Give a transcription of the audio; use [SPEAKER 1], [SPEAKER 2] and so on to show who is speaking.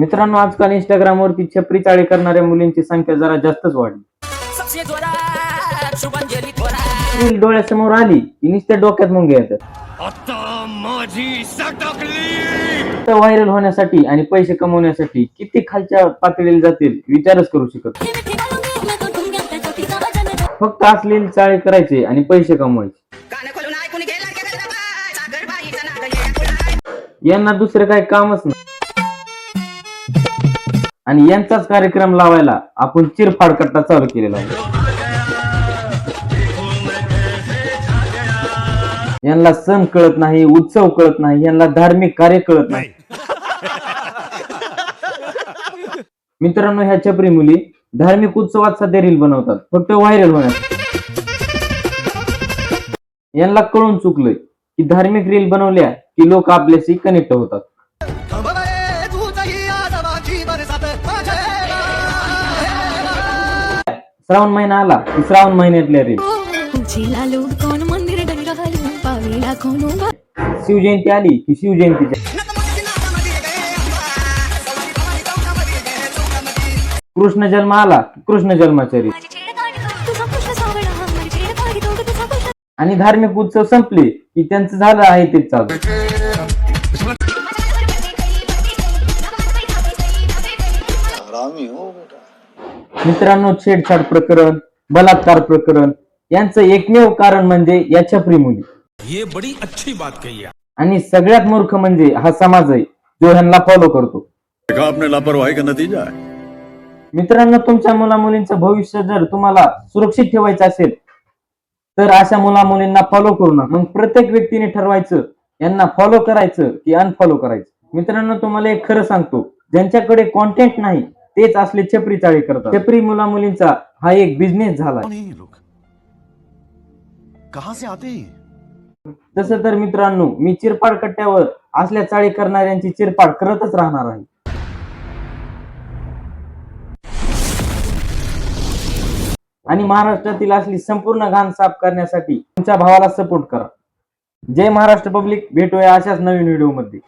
[SPEAKER 1] मित्रांनो आजकाल इंस्टाग्रामवरती छपरी चाळी करणाऱ्या मुलींची संख्या जरा जास्तच वाढली. डोळ्यासमोर आली की नुसत्या डोक्यात मुंग्या येतात. व्हायरल होण्यासाठी आणि पैसे कमवण्यासाठी किती खालच्या पातळीला जातील विचारच करू शकत नाही. फक्त असलेली चाळे करायचे आणि पैसे कमवायचे. यांना दुसरं काही कामच नाही. आणि यांचाच कार्यक्रम लावायला आपण चिरफाड कट्टा चालू केलेला आहे. यांना सण कळत नाही उत्सव कळत नाही यांना धार्मिक कार्य कळत नाही. मित्रांनो ह्या छपरी मुली धार्मिक उत्सवात सध्या रील बनवतात फक्त व्हायरल होण्यास यांना कळून चुकलंय की धार्मिक रील बनवल्या की लोक आपल्याशी कनेक्ट होतात. श्रावण महिना आला की श्रावण महिन्यातल्या
[SPEAKER 2] उभा
[SPEAKER 1] शिवजयंती आली की शिवजयंतीच्या
[SPEAKER 3] चौकामध्ये.
[SPEAKER 1] कृष्ण जन्म आला की कृष्ण जन्माच्या
[SPEAKER 2] तो
[SPEAKER 1] आणि धार्मिक उत्सव संपले की त्यांचं झालं आहे तेच चालू.
[SPEAKER 4] हरामी हो बेटा.
[SPEAKER 1] मित्रांनो छेडछाड प्रकरण बलात्कार प्रकरण यांचं एकमेव कारण म्हणजे या छपरी मुली
[SPEAKER 5] ये बड़ी अच्छी बात कही
[SPEAKER 1] आणि सगळ्यात मूर्ख म्हणजे हा समाज आहे जो ह्यांना फॉलो करतो.
[SPEAKER 4] लापरवाही का नतीजा है?
[SPEAKER 1] मित्रांनो तुमच्या मुला मुलींचं भविष्य जर तुम्हाला सुरक्षित ठेवायचं असेल तर अशा मुला मुलींना फॉलो करू नका. मग प्रत्येक व्यक्तीने ठरवायचं यांना फॉलो करायचं की अनफॉलो करायचं? मित्रांनो तुम्हाला एक खरं सांगतो. ज्यांच्याकडे कॉन्टेंट नाही तेच असले छपरी चाळी करतात. छपरी मुला मुलींचा हा एक बिझनेस झाला? तसं तर मित्रांनो मी चिरपाड कट्ट्यावर असल्या चाळी करणाऱ्यांची चिरपाड करतच राहणार आहे. आणि महाराष्ट्रातील असली संपूर्ण घाण साफ करण्यासाठी तुमच्या भावाला सपोर्ट करा. जय महाराष्ट्र पब्लिक भेटूया अशाच नवीन व्हिडिओमध्ये.